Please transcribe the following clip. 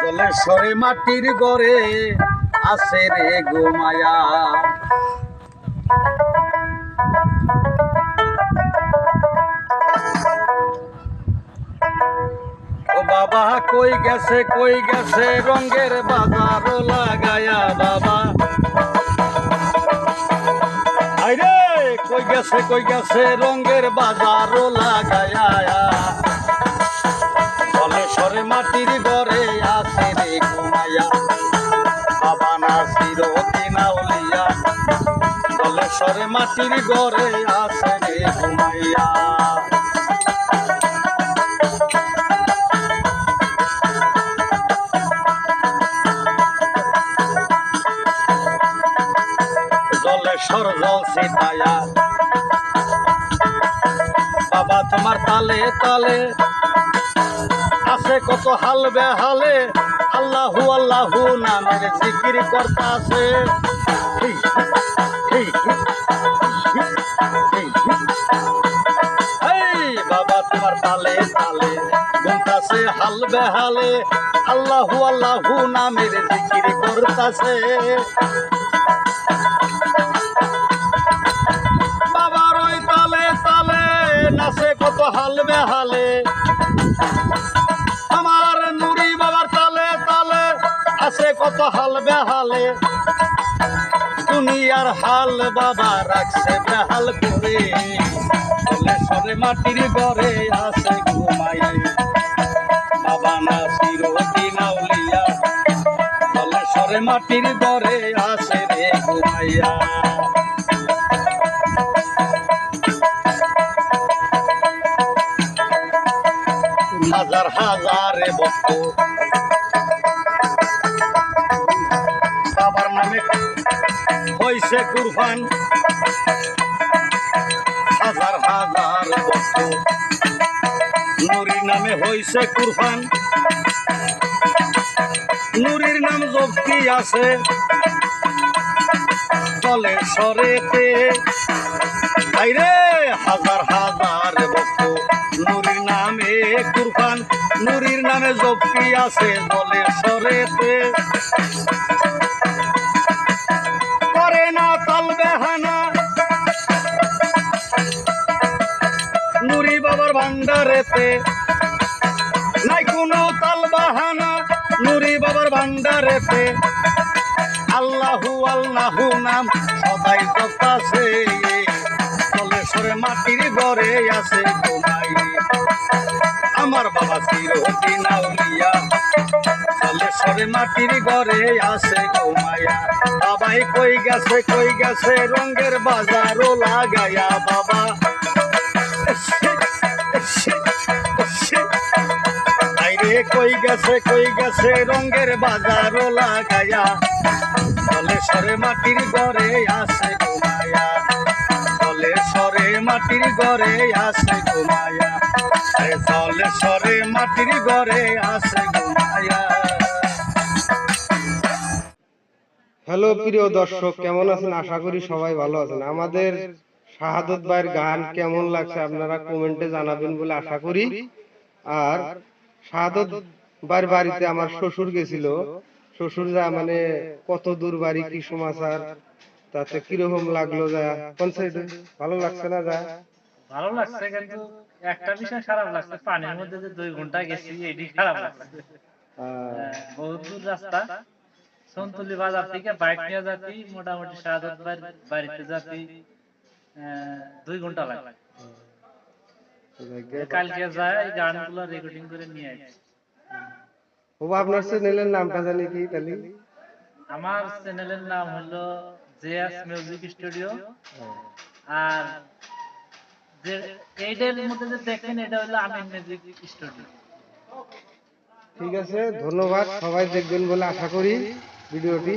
জলেশ্বরে মাটির গড়ে আসে রে গোমায়া বাবা, কই গেছে কই গেছে রঙ্গের বাজার লাগায়া বাবা। আইরে! কই গেছে কই গেছে, রঙের বাজার ও লাগায়া সরে মাটির ঘরে আছে রে ঘুমাইয়া। বাবা না নাসির কিনাউলিয়া সরে মাটির ঘরে আসে রে ঘুমাইয়া। বাবা তোমার তালে তালে, আছে কত হাল বেহালে। আল্লাহু আল্লাহু নামের জিকির করতাছে। এই বাবা তোমার তালে তালে, গুনতাছে হাল বেহালে। আল্লাহু আল্লাহু নামের জিকির করতাছে। নাচে কত হাল বেহালে। আমার নুরি বাবার তালে তালে আছে কত হাল বেহালে। দুনিয়ার হাল বাবা রাখছে বেহাল করে। সরে মাটির ঘরে আছে ঘুমাই বাবা নাসির দিনাউলিয়া চলে সরে মাটির ঘরে আছে রে ঘুমাইয়া। হাজার বছর। বাবার নামে হইছে কুরবান। হাজার হাজার বছর। নুরির নামে হইছে কুরবান। নুরির নাম জপ্তি আছে? চলে সরেতে হাজার হাজার জপ্তি আছে বলে সরেতে করে না তাল বেহানা। নুরি বাবার ভান্ডারেতে নাই কোনো তাল বাহানা, নুরি বাবার ভান্ডারেতে আল্লাহু আল্লাহু নাম সদাই আছে চলে সরে মাটির ঘরে আছে ঘুমাই আমার বাবা চিরদিন আউলিয়া চলে সরে মাটির ঘরে আছে ঘুমায়া বাবাই কই গেছে কই গেছে, রঙের বাজারও লাগায়া বাবা। কই গেছে কই গেছে, রঙের বাজারও লাগায়া। সরে মাটির ঘরে আছে ঘুমায়া সরে মাটির ঘরে আছে ঘুমায়া সরে মাটির ঘরে ঘুমায়া হ্যালো, প্রিয় দর্শক, কেমন আছেন? আশা করি সবাই ভালো আছেন। আমাদের শাহাদত ভাইয়ের গান কেমন লাগছে আপনারা কমেন্টে জানাবেন বলে আশা করি। আর শাহাদত ভাইয়ের বাড়িতে আমার শ্বশুর গেছিল। শ্বশুর যা মানে কত দূর বাড়ি, কি সমাচার, তাতে কীরকম লাগল যা? কোন ভালো লাগছে না যা? ভালো লাগছে কিন্তু একটা বিষয় খারাপ লাগছে পানির মধ্যে যে দুই ঘণ্টা গেছি এটি খারাপ লাগছে। আহ, বহুত দূর রাস্তা। সন্তুলি বাজার থেকে বাইক নিয়ে যাচ্ছি মোটামুটি শাহাদত বাড়িতে যাচ্ছি দুই ঘণ্টা লাগে। কালকে যায় গানগুলো রেকর্ডিং করে নিয়ে আসছি। ও আপনার চ্যানেলের নামটা জানি কি তাহলে? আমার চ্যানেলের নাম হলো জেএস মিউজিক স্টুডিও আর ঠিক আছে ধন্যবাদ। সবাই দেখবেন বলে আশা করি ভিডিওটি।